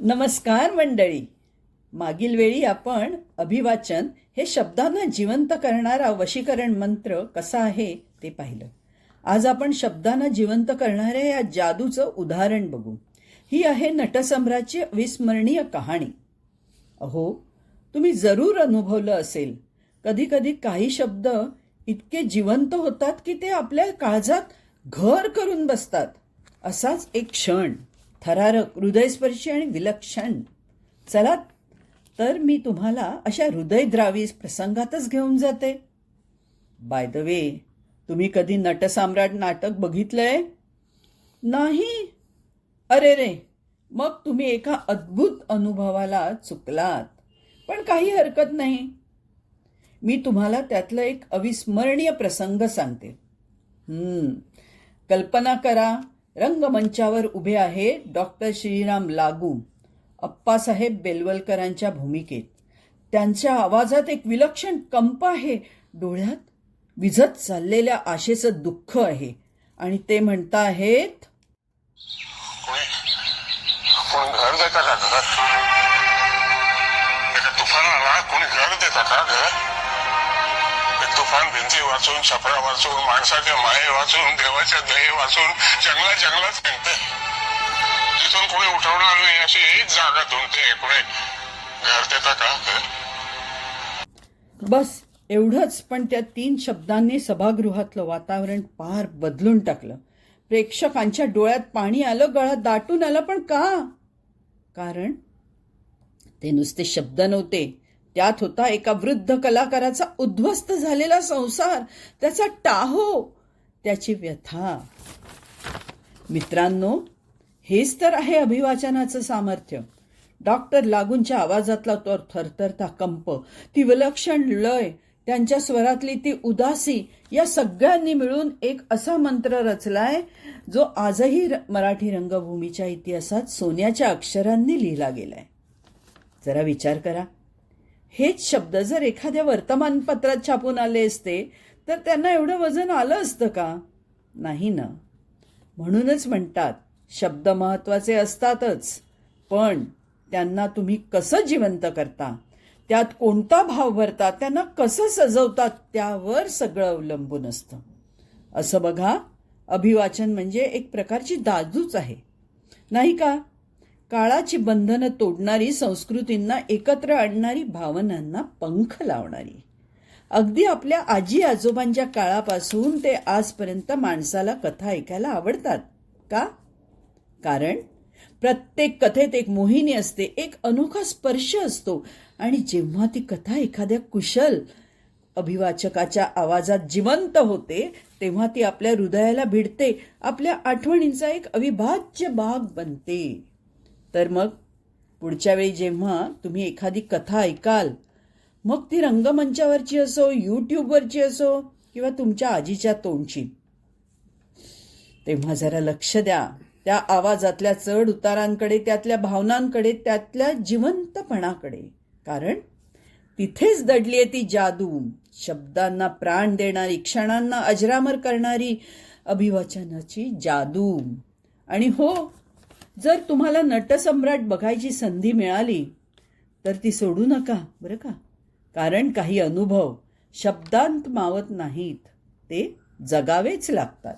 नमस्कार मंडळी. मागील वेळी आपण अभिवाचन हे शब्दांना जिवंत करणारा वशीकरण मंत्र कसा आहे ते पाहिलं. आज आपण शब्दांना जिवंत करणाऱ्या या जादूचं उदाहरण बघू. ही आहे नटसम्राटची अविस्मरणीय कहाणी. अहो तुम्ही जरूर अनुभवलं असेल. कधी कधी काही शब्द इतके जिवंत होतात की ते आपल्या काळजात घर करून बसतात. असाच एक क्षण. थरारक हृदयस्पर्शी आणि विलक्षण. चला तर मी तुम्हाला अशा हृदयद्रावी प्रसंगातच घेऊन जाते. बाय द वे तुम्ही कधी नटसाम्राट नाटक बघितलंय? नाही? अरे रे मग तुम्ही एका अद्भुत अनुभवाला चुकलात. पण काही हरकत नाही. मी तुम्हाला त्यातलं एक अविस्मरणीय प्रसंग सांगते. कल्पना करा. रंगमंचावर उभे आहे डॉक्टर श्रीराम लागू अप्पासाहेब बेलवलकरांच्या भूमिकेत. त्यांच्या आवाजात एक विलक्षण कंप आहे. डोळ्यात विझत चाललेल्या आशेचं दुःख आहे. आणि ते म्हणता आहेत घर देता का घर तुफान आला कोणी घर देता का घर तुफान भिंती वाचून छपरा वाचून माणसाच्या माये वाचून देवाच्या दये वाचून जंगला जंगलात फिरते तिथून कोणी उठवणार नाही अशी एक जागा धुंते कोणी घर देता का बस एवढंच पण त्या तीन शब्दांनी सभागृहातलं वातावरण पार बदलून टाकलं. प्रेक्षकांच्या डोळ्यात पाणी आलं गळा दाटून आलं पण का? कारण ते नुसते शब्द नव्हते. त्यात होता एका वृद्ध कलाकाराचा उद्ध्वस्त झालेला संसार त्याचा टाहो त्याची व्यथा. मित्रांनो हेच तर आहे अभिवाचनाचं सामर्थ्य. डॉक्टर लागूंच्या आवाजातला तो थरथरता कंप ती विलक्षण लय त्यांच्या स्वरातली ती उदासी या सगळ्यांनी मिळून एक असा मंत्र रचलाय जो आजही र- मराठी रंगभूमीच्या इतिहासात सोन्याच्या अक्षरांनी लिहिला गेलाय. जरा विचार करा. हेच शब्द जर एखाद्या वर्तमानपत्रात छापून आले असते तर त्यांना एवढं वजन आलं असतं का? नाही ना. म्हणूनच म्हणतात शब्द महत्त्वाचे असतातच पण त्यांना तुम्ही कसं जिवंत करता? त्यात कोणता भाव भरता? त्यांना कसं सजवतात त्यावर सगळं अवलंबून असतं. असं बघा. अभिवाचन म्हणजे एक प्रकारची दाजूच आहे. नाही का? काळाची बंधनं तोडणारी संस्कृतींना एकत्र आणणारी भावनांना पंख लावणारी. अगदी आपल्या आजी आजोबांच्या काळापासून ते आजपर्यंत माणसाला कथा ऐकायला आवडतात. का? कारण प्रत्येक कथेत एक मोहिनी असते एक अनोखा स्पर्श असतो आणि जेव्हा ती कथा एखाद्या कुशल अभिवाचकाच्या आवाजात जिवंत होते तेव्हा ती आपल्या हृदयाला भिडते आपल्या आठवणींचा एक अविभाज्य भाग बनते. तर मग पुढच्या वेळी जेव्हा तुम्ही एखादी कथा ऐकाल मग ती रंगमंचावरची असो यूट्यूबवरची असो किंवा तुमच्या आजीच्या तोंडची तेव्हा जरा लक्ष द्या. त्या आवाजातल्या चढ उतारांकडे त्यातल्या भावनांकडे त्यातल्या जिवंतपणाकडे. कारण तिथेच दडली आहे ती जादू. शब्दांना प्राण देणारी क्षणांना अजरामर करणारी अभिवाचनाची जादू. आणि हो जर तुम्हाला नटसम्राट बघायची संधी मिळाली तर ती सोडू नका. बरं का? कारण काही अनुभव शब्दांत मावत नाहीत. ते जगावेच लागतात.